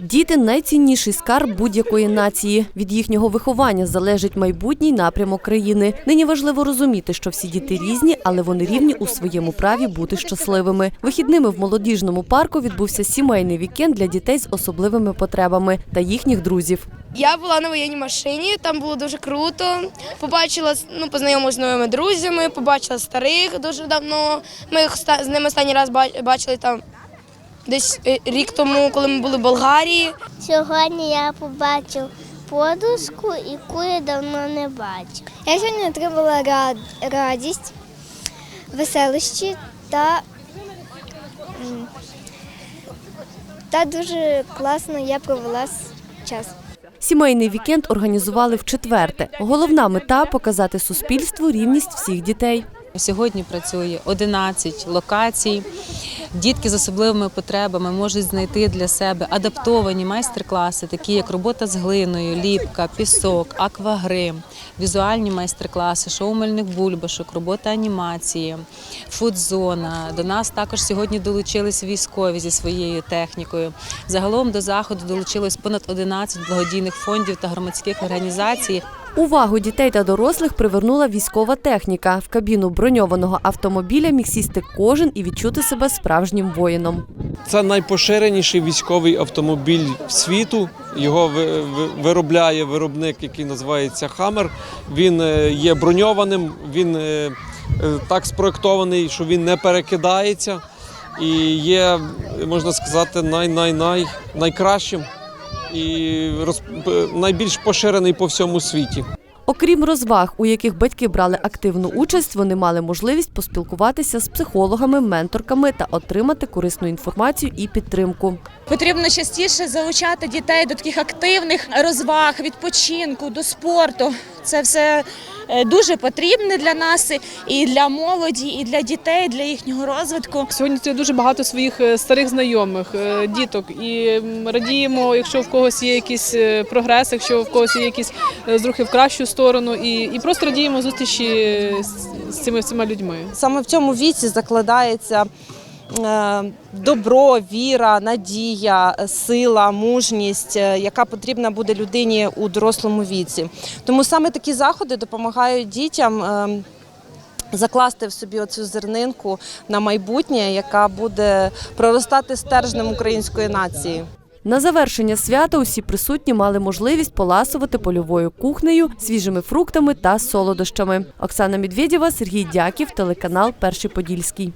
Діти найцінніший скарб будь-якої нації. Від їхнього виховання залежить майбутній напрямок країни. Нині важливо розуміти, що всі діти різні, але вони рівні у своєму праві бути щасливими. Вихідними в молодіжному парку відбувся сімейний вікенд для дітей з особливими потребами та їхніх друзів. Я була на воєнній машині, там було дуже круто. Побачила, ну, познайомилася з новими друзями, побачила старих дуже давно. Ми з ними останній раз бачили там десь е, рік тому, коли ми були в Болгарії. Сьогодні я побачив подушку, яку я давно не бачив. Я сьогодні отримала рад- радість, веселощі та, та дуже класно я провела час. Сімейний вікенд організували вчетверте. Головна мета показати суспільству рівність всіх дітей. Сьогодні працює 11 локацій. Дітки з особливими потребами можуть знайти для себе адаптовані майстер-класи, такі як робота з глиною, ліпка, пісок, аквагрим, візуальні майстер-класи, шоу мильних бульбашок, робота анімації, фудзона. До нас також сьогодні долучились військові зі своєю технікою. Загалом до заходу долучилось понад 11 благодійних фондів та громадських організацій. Увагу дітей та дорослих привернула військова техніка. В кабіну броньованого автомобіля міг сісти кожен і відчути себе справжнім воїном. Це найпоширеніший військовий автомобіль світу. Його ви- ви- виробляє виробник, який називається Хаммер. Він е, є броньованим, він е, е, так спроектований, що він не перекидається і є, можна сказати, най-най-най найкращим і роз, найбільш поширений по всьому світі. Окрім розваг, у яких батьки брали активну участь, вони мали можливість поспілкуватися з психологами, менторками та отримати корисну інформацію і підтримку. Потрібно частіше залучати дітей до таких активних розваг, відпочинку, до спорту. Це все дуже потрібне для нас і для молоді, і для дітей, для їхнього розвитку. Сьогодні це дуже багато своїх е, старих знайомих, е, діток, і радіємо, якщо в когось є якийсь е, прогрес, якщо в когось є якісь е, зрухи в кращу сторону, і, і просто радіємо зустрічі з, з цими всіма людьми. Саме в цьому віці закладається е, добро, віра, надія, сила, мужність, е, яка потрібна буде людині у дорослому віці. Тому саме такі заходи допомагають дітям. е, Закласти в собі оцю зернинку на майбутнє, яка буде проростати стержнем української нації. На завершення свята усі присутні мали можливість поласувати польовою кухнею, свіжими фруктами та солодощами. Оксана Медведєва, Сергій Дяків, телеканал Перший Подільський.